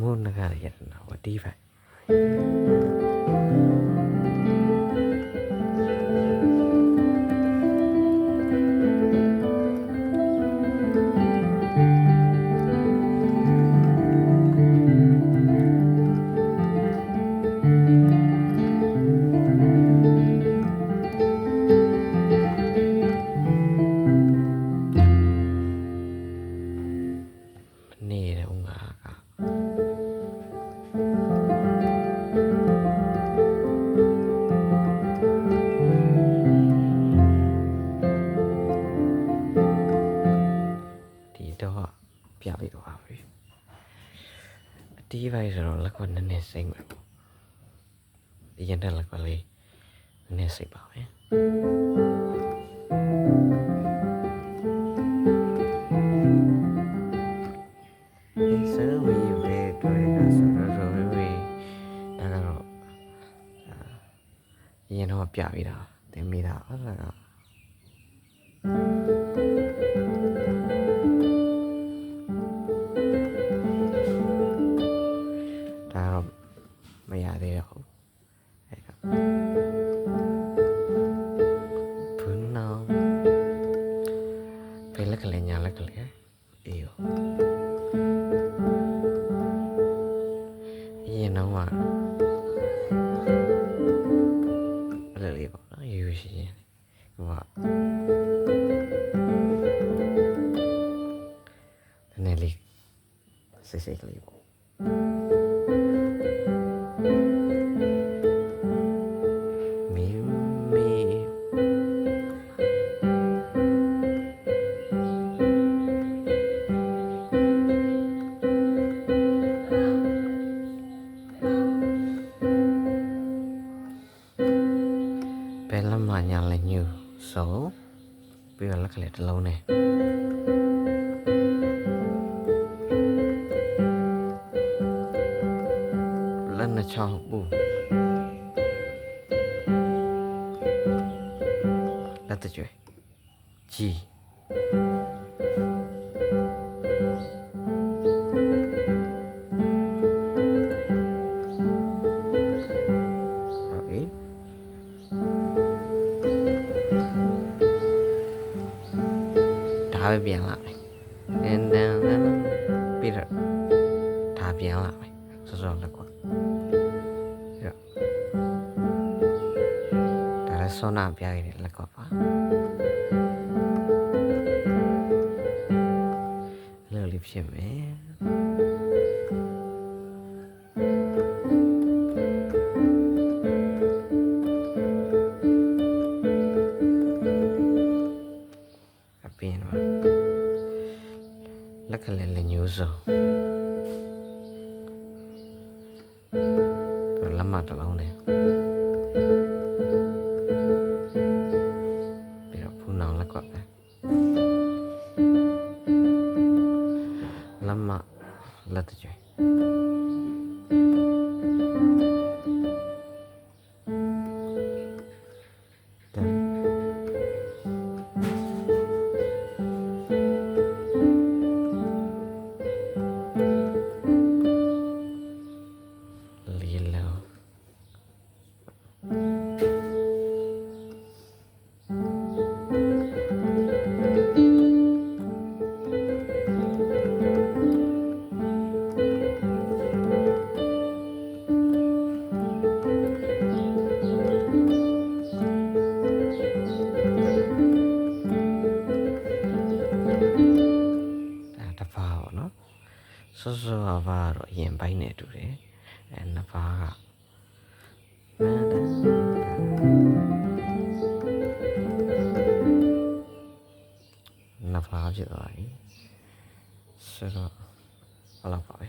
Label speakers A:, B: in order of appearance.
A: မိုးနဂရယတနာဝတိဖိုင် တီးပိုင်းဆိုတော့လက်ကွက်နည်းနည်းစိမ့်မယ်ပေါ့ဒီရင်တက်လက်ကွက်လေးနည်းနည်းစိမ့်ပါမယ်ဒီစရဝီပဲတွေ့တာဆိုတော့ဆိုဝီဝီဒါကတော့အာရင်တော့ပြပြီးတာတင်မိတာအဲ့ဒါက အဲ့ကဘုန်းနောင်ဘယ်လက် ယ်လမ်းမှာညာလဲညူဆိုပြီးတော့လက်ကလေးတစ်လုံးနဲ့လက်နှစ်ချောင်းပူလက်တစ်ကြွယ်ကြီး ဒါပဲပြန်လာမယ်။တန်တန်တန်ပြီးတော့ဒါပြန်လာမယ်။စောစောလက်ကွာ။ရောဒါလည်းစောနာပြရတဲ့လက်ကွာပါ။အဲ့လိုလေးဖြစ်မယ်။ လက်ကလေးလည်းညိုးစုံပြီးတော့လက်မတစ်လုံးနဲ့ပြီးတော့ဖူနောင်လက်ကွက်ပဲလက်မလက်တစ်ကြွ လေးလုံးအဲတစ်ဖားပေါ့နော်စောစောကဘာတော့အရင်ပိုင်းနေတူတယ် என்ன பா nạp vào chữ ấy sau đó là phải